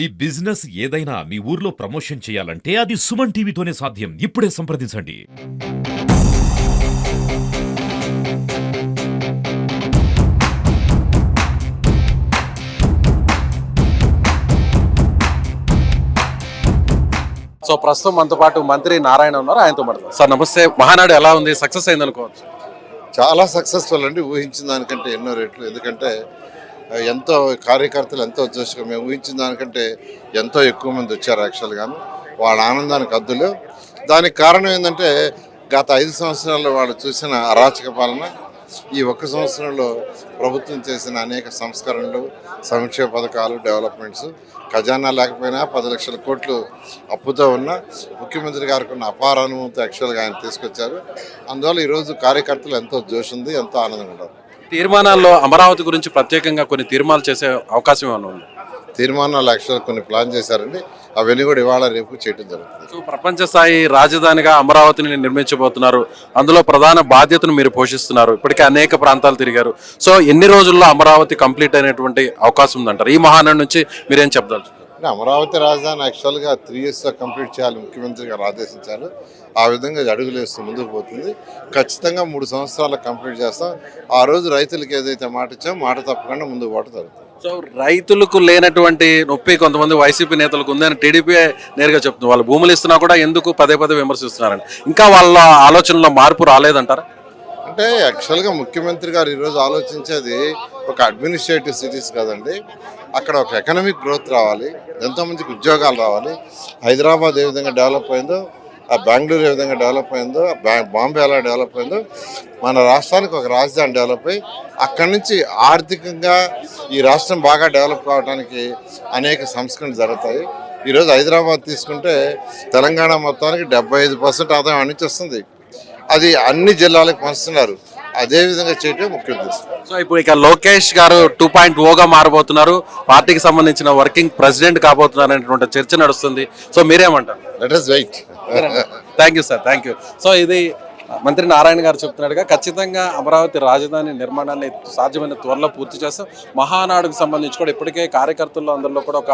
ఈ బిజినెస్ ఏదైనా మీ ఊర్లో ప్రమోషన్ చేయాలంటే అది సుమన్ టీవీతోనే సాధ్యం. ఇప్పుడే సంప్రదించండి. సో ప్రస్తుతం మనతో పాటు మంత్రి నారాయణ ఉన్నారు. ఆయనతో మాట్లాడదాం. సార్ నమస్తే. మహానాడు ఎలా ఉంది? సక్సెస్ అయింది అనుకోవచ్చు చాలా సక్సెస్ఫుల్ అండి. ఊహించిన దానికంటే ఎన్నో రెట్లు. ఎందుకంటే ఎంతో కార్యకర్తలు ఎంతో ఉద్దేశంగా మేము ఊహించిన దానికంటే ఎంతో ఎక్కువ మంది వచ్చారు యాక్చువల్గాను వాళ్ళ ఆనందానికి అద్దులు. దానికి కారణం ఏంటంటే గత ఐదు సంవత్సరాల్లో వాళ్ళు చూసిన అరాచక పాలన ఈ ఒక్క సంవత్సరంలో ప్రభుత్వం చేసిన అనేక సంస్కరణలు సంక్షేమ పథకాలు డెవలప్మెంట్స్ ఖజానా లేకపోయినా పది లక్షల కోట్లు అప్పుతో ఉన్న ముఖ్యమంత్రి గారికి ఉన్న అపార అనుభవంతో యాక్చువల్గా ఆయన తీసుకొచ్చారు. అందువల్ల ఈరోజు కార్యకర్తలు ఎంతో జోష్ ఉంది ఎంతో ఆనందంగా ఉన్నారు. తీర్మానాల్లో అమరావతి గురించి ప్రత్యేకంగా కొన్ని తీర్మానాలు చేసే అవకాశం ఏమైనా ఉంది? తీర్మానాలు యాక్చువల్ కొన్ని ప్లాన్ చేశారండి. అవన్నీ కూడా ఇవాళ రేపు చేయడం జరుగుతుంది. సో ప్రపంచ స్థాయి రాజధానిగా అమరావతిని నిర్మించబోతున్నారు. అందులో ప్రధాన బాధ్యతను మీరు పోషిస్తున్నారు. ఇప్పటికే అనేక ప్రాంతాలు తిరిగారు. సో ఎన్ని రోజుల్లో అమరావతి కంప్లీట్ అయినటువంటి అవకాశం ఉందంటారు? ఈ మహానాడు నుంచి మీరేం చెప్తారు అంటే అమరావతి రాజధాని యాక్చువల్గా త్రీ ఇయర్స్లో కంప్లీట్ చేయాలి ముఖ్యమంత్రి గారు ఆదేశించారు. ఆ విధంగా అడుగులు వేస్తూ ముందుకు పోతుంది. ఖచ్చితంగా మూడు సంవత్సరాలు కంప్లీట్ చేస్తాం. ఆ రోజు రైతులకు ఏదైతే మాట ఇచ్చామో మాట తప్పకుండా ముందుకు పాటు జరుగుతుంది. సో రైతులకు లేనటువంటి నొప్పి కొంతమంది వైసీపీ నేతలకు ఉందని టీడీపీ నేరుగా చెప్తుంది. వాళ్ళు భూములు ఇస్తున్నా కూడా ఎందుకు పదే పదే విమర్శిస్తున్నారని. ఇంకా వాళ్ళ ఆలోచనలో మార్పు రాలేదంటారా? అంటే యాక్చువల్గా ముఖ్యమంత్రి గారు ఈరోజు ఆలోచించేది ఒక అడ్మినిస్ట్రేటివ్ సిటీస్ కదండి. అక్కడ ఒక ఎకనామిక్ గ్రోత్ రావాలి. ఎంతోమందికి ఉద్యోగాలు రావాలి. హైదరాబాద్ ఏ విధంగా డెవలప్ అయిందో ఆ బెంగళూరు ఏ విధంగా డెవలప్ అయిందో బాంబే ఎలా డెవలప్ అయిందో మన రాష్ట్రానికి ఒక రాజధాని డెవలప్ అయ్యి అక్కడి నుంచి ఆర్థికంగా ఈ రాష్ట్రం బాగా డెవలప్ కావడానికి అనేక సంస్కరణలు జరుగుతాయి. ఈరోజు హైదరాబాద్ తీసుకుంటే తెలంగాణ మొత్తానికి డెబ్బై ఐదు పర్సెంట్ ఆదాయం అన్ని వస్తుంది. అది అన్ని జిల్లాలకు పంచుతున్నారు. అదే విధంగా చేయటం ముఖ్య ఉద్దేశం. సో ఇప్పుడు ఇక లోకేష్ గారు టూ పాయింట్ ఓగా మారబోతున్నారు. పార్టీకి సంబంధించిన వర్కింగ్ ప్రెసిడెంట్ కాబోతున్నారు అనేటువంటి చర్చ నడుస్తుంది. సో మీరేమంటారు? Let us wait thank you sir thank you so ఇది మంత్రి నారాయణ గారు చెప్తున్నాడుగా ఖచ్చితంగా అమరావతి రాజధాని నిర్మాణాన్ని సాధ్యమైన త్వరలో పూర్తి చేస్తాం. మహానాడుకు సంబంధించి కూడా ఇప్పటికే కార్యకర్తల్లో అందరిలో కూడా ఒక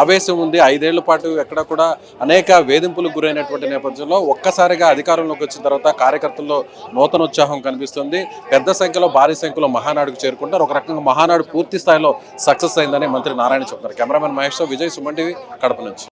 ఆవేశం ఉంది. ఐదేళ్ళ పాటు ఎక్కడ కూడా అనేక వేధింపులకు గురైనటువంటి నేపథ్యంలో ఒక్కసారిగా అధికారంలోకి వచ్చిన తర్వాత కార్యకర్తల్లో నూతన ఉత్సాహం కనిపిస్తుంది. పెద్ద సంఖ్యలో భారీ సంఖ్యలో మహానాడుకు చేరుకుంటారు. ఒక రకంగా మహానాడు పూర్తి స్థాయిలో సక్సెస్ అయిందని మంత్రి నారాయణ చెప్తున్నారు. కెమెరామెన్ మహేష్ విజయ్ సుమన్ టీవీ కడప నుంచి.